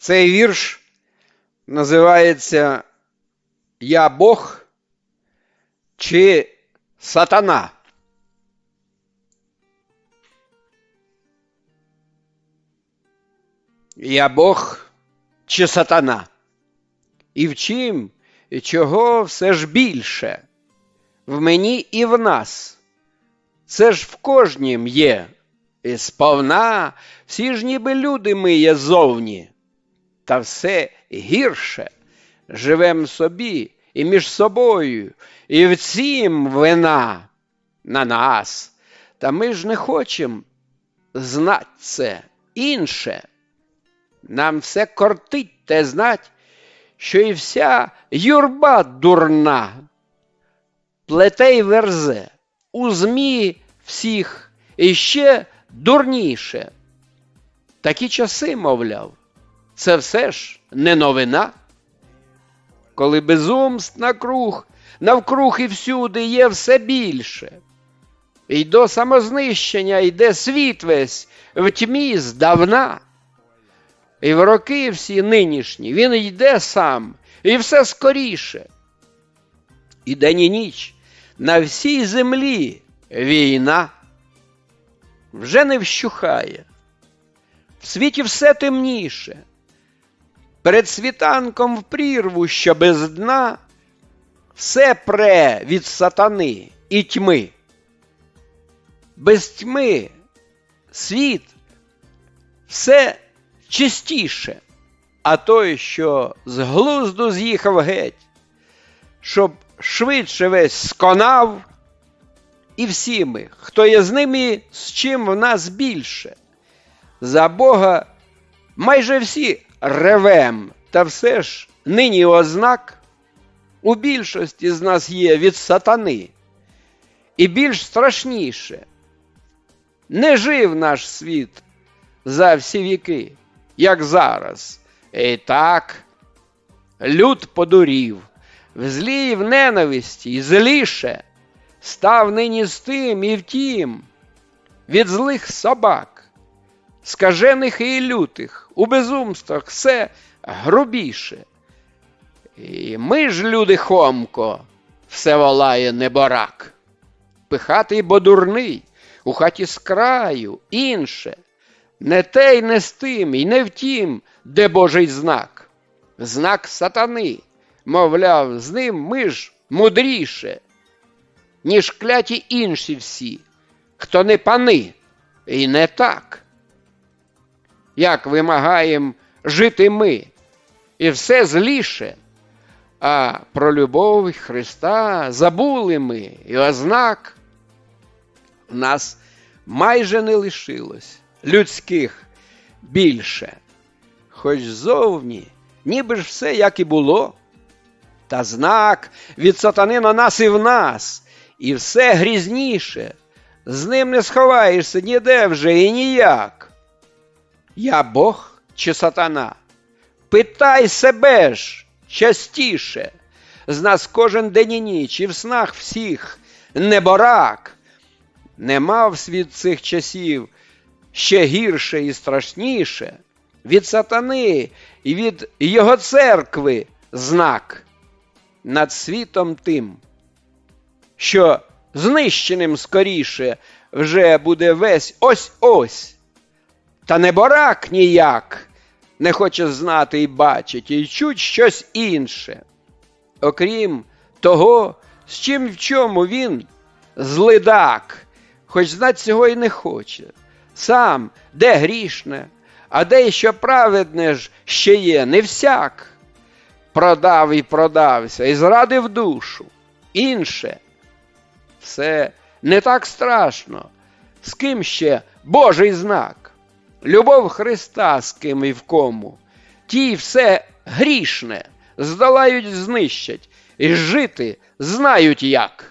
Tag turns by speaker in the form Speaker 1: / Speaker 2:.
Speaker 1: Цей вірш називається Я Бог чи Сатана. Я Бог чи сатана? І в чим, і чого все ж більше? В мені і в нас. Це ж в кожнім є. І сповна всі ж ніби люди ми є зовні. Та все гірше. Живем собі і між собою, і в цім вина на нас. Та ми ж не хочемо знать це інше. Нам все кортить те знать, що і вся юрба дурна, плете й верзе, у змі всіх і ще дурніше. Такі часи, мовляв, це все ж не новина. Коли безумств накруг, навкруг і всюди є все більше. І до самознищення йде світ весь в тьмі здавна. І в роки всі нинішні він йде сам, і все скоріше. І день і ніч на всій землі війна вже не вщухає. В світі все темніше. Перед світанком в прірву, що без дна, все пре від сатани і тьми. Без тьми світ все чистіше, а той, що з глузду з'їхав геть, щоб швидше весь сконав, і всі ми, хто є з ними, з чим в нас більше. За Бога майже всі ревем, та все ж нині ознак у більшості з нас є від сатани. І більш страшніше, не жив наш світ за всі віки, як зараз. І так, люд подурів, в злій в ненависті і зліше, став нині з тим і втім, від злих собак, скажених і лютих, у безумствах все грубіше. І ми ж, люди хомко, все волає неборак, пихатий бо дурний, у хаті з краю, інше. Не те й не з тим, і не в тім, де Божий знак. Знак сатани, мовляв, з ним ми ж мудріше, ніж кляті інші всі, хто не пани, і не так. Як вимагаєм жити ми, і все зліше, а про любов Христа забули ми, і ознак нас майже не лишилось людських більше. Хоч зовні, ніби ж все як і було, та знак від сатани на нас і в нас, і все грізніше, з ним не сховаєшся ніде вже і ніяк. Я Бог чи сатана? Питай себе ж частіше, з нас кожен день і ніч, і в снах всіх неборак. Не мав світ цих часів ще гірше і страшніше від сатани і від його церкви знак над світом тим, що знищеним скоріше вже буде весь ось ось. Та не борак ніяк не хоче знати і бачить, і чуть щось інше. Окрім того, з чим в чому він злидак, хоч знать цього і не хоче сам, де грішне, а де що праведне ж ще є, не всяк. Продав і продався, і зрадив душу. Інше. Все не так страшно, з ким ще Божий знак, любов Христа з ким і в кому. Ті все грішне, здолають, знищать, і жити знають як.